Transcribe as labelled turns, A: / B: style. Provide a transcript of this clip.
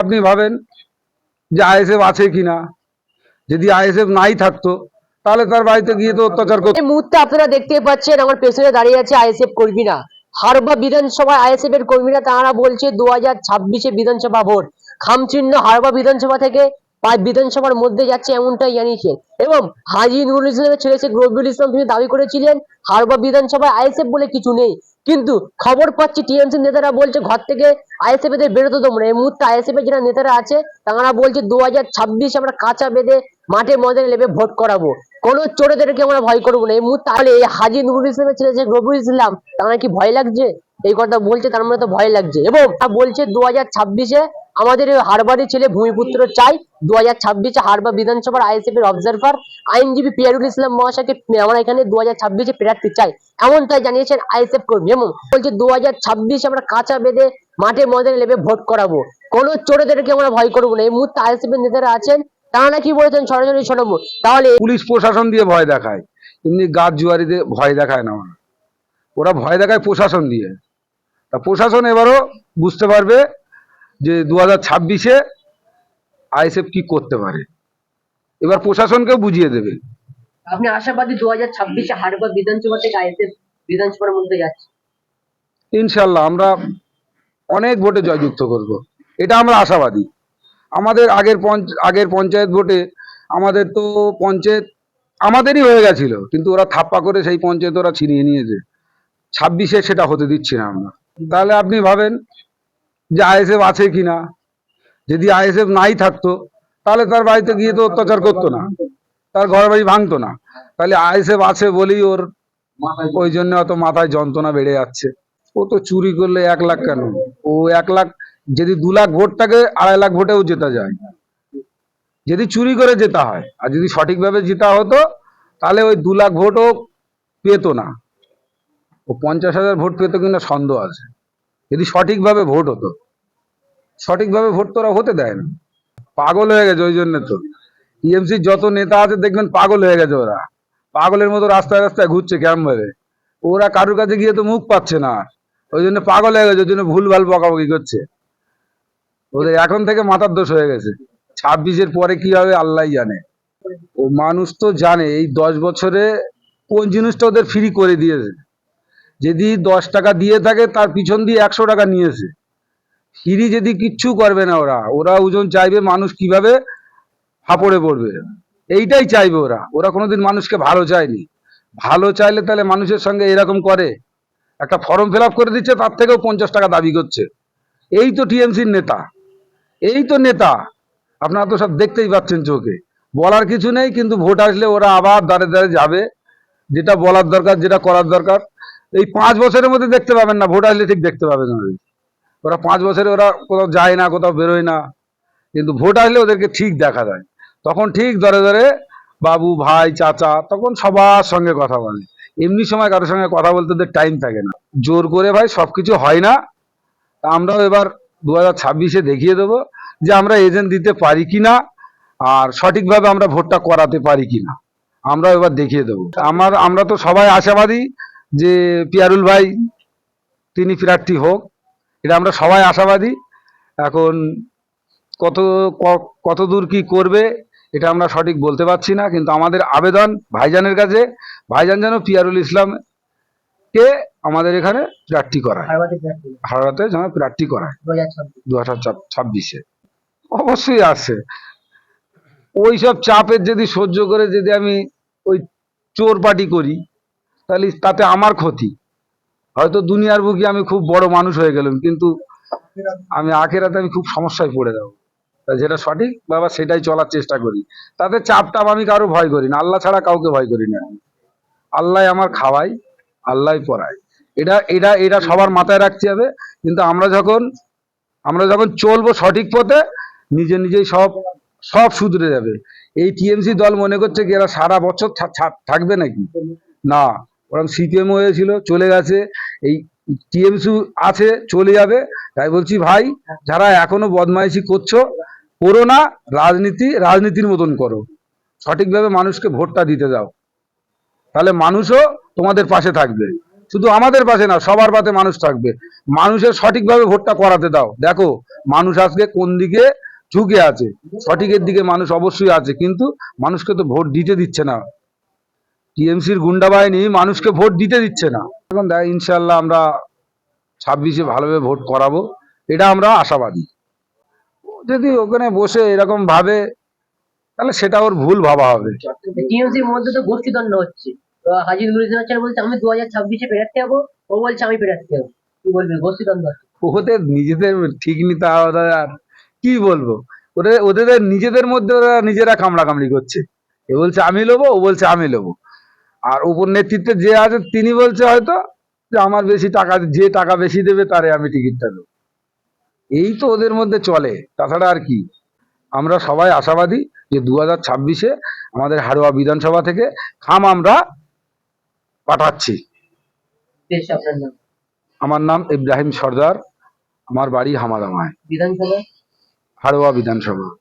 A: আপনি ভাবেন যে আইএসএফ আছে কিনা? যদি আইএসএফ নাই থাকতো, তাহলে তার বাড়িতে গিয়ে তো অত্যাচার করতো।
B: মুহূর্তে আপনারা দেখতে পাচ্ছেন আমার পেছনে দাঁড়িয়ে আছে আইএসএফ কর্মীরা। হারবা বিধানসভায় আইএসএফ এর কর্মীরা তারা বলছে, দু হাজার ছাব্বিশে বিধানসভা ভোট। খামচিহ্ন হারবা বিধানসভা থেকে বিধানসভার মধ্যে যাচ্ছে এমনটাই জানিয়েছেন। এবং হাজি নুরুল ইসলামের ছেলে শেখ রবিউল ইসলাম তিনি দাবি করেছিলেন হারবা বিধানসভায় আইএসএফ বলে কিছু নেই। কিন্তু খবর পাচ্ছি টিএমসি নেতারা বলছে, ঘর থেকে আইএসএফ এদের বেরোতে না। এই মুহূর্তে আইএসএফ এর যারা নেতারা আছে, তারা বলছে দু হাজার ছাব্বিশ আমরা কাঁচা বেঁধে মাঠে ময়দানে নেমে ভোট করাবো। কোন চোরেদেরকে আমরা ভয় করব না। এই মুহূর্তে তাহলে এই হাজি নুরুল ইসলামের ছেলে যে রবিউল ইসলাম, তারা কি ভয় লাগছে? এই কথা বলছে, তার মানে তো ভয় লাগছে। এবং বলছে দু হাজার ছাব্বিশে আমাদের হারবারের ছেলে ভূমিপুত্র চাই দু হাজার ছাব্বিশে হারবার বিধানসভার আইএসএফ এর অবজারভার আইনজীবী পিয়ারুল ইসলাম মহাশয়কে আমরা এখানে দু হাজার ছাব্বিশে প্রার্থী চাই। এমনটাই জানিয়েছেন আইএসএফ কর্মী এবং বলছে দু হাজার ছাব্বিশে আমরা কাঁচা বেঁধে মাঠে ময়দানে নেমে ভোট করাবো। কোন চোরেদেরকে আমরা ভয় করব না। এই মুহূর্তে আইএসএফ এর নেতারা আছেন, তারা নাকি বলেছেন সরাসরি শোনাবো। তাহলে
A: পুলিশ প্রশাসন দিয়ে ভয় দেখায়। এমনি গাছ জুয়ারিদের ভয় দেখায় না ওরা ভয় দেখায় প্রশাসন দিয়ে। তা প্রশাসন এবারও বুঝতে পারবে যে দু হাজার ছাব্বিশে আইএসএফ কি করতে পারে? এবার প্রশাসনকেও বুঝিয়ে দেবে।
B: আপনি আশাবাদী দু হাজার ছাব্বিশে হারবা বিধানসভা থেকে আইএসএফ বিধানসভার মধ্যে যাচ্ছে।
A: ইনশাল্লাহ আমরা অনেক ভোটে জয়যুক্ত করব। এটা আমরা আশাবাদী। আমাদের আগের পঞ্চ আগের পঞ্চায়েত ভোটে আমাদের তো পঞ্চায়েত আমাদেরই হয়ে গেছিল কিন্তু ওরা থাপ্পা করে সেই পঞ্চায়েত ওরা ছিনিয়ে নিয়েছে। ছাব্বিশে সেটা হতে দিচ্ছি না আমরা। তাহলে আপনি ভাবেন যে আইএসএফ আছে কিনা, যদি আইএসএফ নাই থাকতো, তাহলে তার বাড়িতে গিয়ে তো অত্যাচার করতো না, তার ঘর বাড়ি ভাঙতো না। তাহলে আইএসএফ আছে বলেই ওর ওই জন্য অত মাথায় যন্ত্রণা বেড়ে যাচ্ছে। ও তো চুরি করলে এক লাখ কেন? ও এক লাখ, যদি দু লাখ ভোটটাকে আড়াই লাখ ভোটেও জেতা যায়। যদি চুরি করে জেতা হয়, আর যদি সঠিকভাবে জেতা হতো, তাহলে ওই দু লাখ ভোটও পেতো না। ও পঞ্চাশ হাজার ভোট পেতো কিনা সন্দেহ আছে। যদি সঠিকভাবে ভোট হতো, সঠিকভাবে ভোট তো ওরা হতে দেয় না। পাগল হয়ে গেছে ওই জন্য তো। টিএমসির যত নেতা আছে দেখবেন পাগল হয়ে গেছে ওরা। পাগলের মতো রাস্তায় রাস্তায় ঘুরছে কেমন ভাবে ওরা কারুর কাছে গিয়ে তো মুখ পাচ্ছে না ওই জন্য পাগল হয়ে গেছে, ওই জন্য ভুলভাল বকাবকি করছে। ওদের এখন থেকে মাথার দোষ হয়ে গেছে। ছাব্বিশের পরে কি হবে আল্লাহ জানে। ও মানুষ তো জানে, এই দশ বছরে কোন জিনিসটা ওদের ফ্রি করে দিয়েছে। যদি দশ টাকা দিয়ে থাকে, তার পিছন দিয়ে একশো টাকা নিয়েছে। ফ্রি যদি কিচ্ছু করবে না ওরা ওরা ওজন চাইবে মানুষ কীভাবে? ফাপড়ে পড়বে। এইটাই চাইবে ওরা। ওরা কোনোদিন মানুষকে ভালো চায়নি। ভালো চাইলে তাহলে মানুষের সঙ্গে এরকম করে। একটা ফর্ম ফিল করে দিচ্ছে, তার থেকেও পঞ্চাশ টাকা দাবি করছে। এই তো টিএমসির নেতা। এই তো নেতা। আপনারা তো সব দেখতেই পাচ্ছেন চোখে। বলার কিছু নেই, কিন্তু ভোট আসলে ওরা আবার দাঁড়ে দাঁড়ে যাবে। যেটা বলার দরকার, যেটা করার দরকার। এই পাঁচ বছরের মধ্যে দেখতে পাবেন না ভোট আসলে ঠিক দেখতে পাবেন ওরা। পাঁচ বছরে ওরা কোথাও যায় না, কোথাও বেরোয় না। কিন্তু ভোট আসলে ওদেরকে ঠিক দেখা যায়। তখন ঠিক ধরে ধরে বাবু, ভাই, চাচা, তখন সবার সঙ্গে কথা বলে। এমনি সময় কারোর সঙ্গে কথা বলতে ওদের টাইম থাকে না। জোর করে ভাই সব কিছু হয় না। আমরাও এবার দু হাজার ছাব্বিশে দেখিয়ে দেবো যে আমরা এজেন্ট দিতে পারি কি না, আর সঠিকভাবে আমরা ভোটটা করাতে পারি কি না। আমরা এবার দেখিয়ে দেবো। আমার, আমরা তো সবাই আশাবাদী যে পিয়ারুল ভাই তিনি প্রার্থী হোক এটা আমরা সবাই আশাবাদী। এখন কত কত দূর কি করবে এটা আমরা সঠিক বলতে পারছি না কিন্তু আমাদের আবেদন ভাইজানের কাছে ভাইজান যেন পিয়ারুল ইসলামকে আমাদের এখানে প্রার্থী করায়। হাওড়াতে যেন প্রার্থী করায়।
B: দু হাজার ছাব্বিশে।
A: অবশ্যই আছে। ওই সব চাপের যদি সহ্য করে যদি আমি ওই চোর পার্টি করি তাহলে তাতে আমার ক্ষতি। হয়তো দুনিয়ার বুকে আমি খুব বড় মানুষ হয়ে গেলাম, কিন্তু আমি আখেরাতে আমি খুব সমস্যায় পড়ে যাব। যেটা সঠিক, বাবা, সেটাই চলার চেষ্টা করি। তাতে চাপ টাপ আমি কারও ভয় করি না, আল্লাহ ছাড়া কাউকে ভয় করি না। আল্লাহ আমার খাওয়াই, আল্লাহ পড়ায় এটা এটা এটা সবার মাথায় রাখতে হবে, কিন্তু আমরা যখন আমরা যখন চলবো সঠিক পথে, নিজে নিজেই সব সব শুধরে যাবে। এই টিএমসি দল মনে করছে কি এরা সারা বছর থাকবে নাকি? না। ওরকম সিপিএম হয়েছিল চলে গেছে। এই টিএমসি আছে, চলে যাবে। তাই বলছি, ভাই, যারা এখনও বদমাইশি করছ, করো না, রাজনীতি, রাজনীতির মতন করো। সঠিকভাবে মানুষকে ভোটটা দিতে দাও। তাহলে মানুষও তোমাদের পাশে থাকবে। শুধু আমাদের পাশে না, সবার পাশে মানুষ থাকবে। মানুষের সঠিকভাবে ভোটটা করাতে দাও। দেখো, মানুষ আজকে কোন দিকে ঝুঁকে আছে? সঠিকের দিকে মানুষ অবশ্যই আছে, কিন্তু মানুষকে তো ভোট দিতে দিচ্ছে না। টিএমসির গুন্ডা বাহিনী মানুষকে ভোট দিতে দিচ্ছে না। এখন দেখ ইনশাল্লাহ আমরা ছাব্বিশে ভালোভাবে ভোট করাবো এটা আমরা আশাবাদী। যদি ওখানে বসে এরকম ভাবে তাহলে সেটা ওর ভুল ভাবা হবে।
B: টিএমসির মধ্যে তো গোষ্ঠীদ্বন্দ্ব হচ্ছে। তো হাজির নুরুদ্দিন বলছে আমি দু হাজার ছাব্বিশে পেরাতে যাব ও বলছে আমি পেরাতে যাব। কি বলবি? গোষ্ঠীদ্বন্দ্ব
A: ওদের নিজেদের ঠিক নিতে ওরা আর কি বলব? ওদের ওদের নিজেদের মধ্যে ওরা নিজেরা কামড়াকামড়ি করছে। এ বলছে আমি নেব ও বলছে আমি নেব। আর উপর নেতৃত্বে যে আছে তিনি বলছে হয়তো যে আমার বেশি টাকা যে টাকা বেশি দেবে তারে আমি টিকিটটা দেবো। এই তো ওদের মধ্যে চলে। তাছাড়া আর কি? আমরা সবাই আশাবাদী যে দু হাজার ছাব্বিশে আমাদের হাড়োয়া বিধানসভা থেকে খাম আমরা পাঠাচ্ছি। আমার নাম ইব্রাহিম সর্দার। আমার বাড়ি হামাদামায়।
B: বিধানসভা?
A: হাড়োয়া বিধানসভা।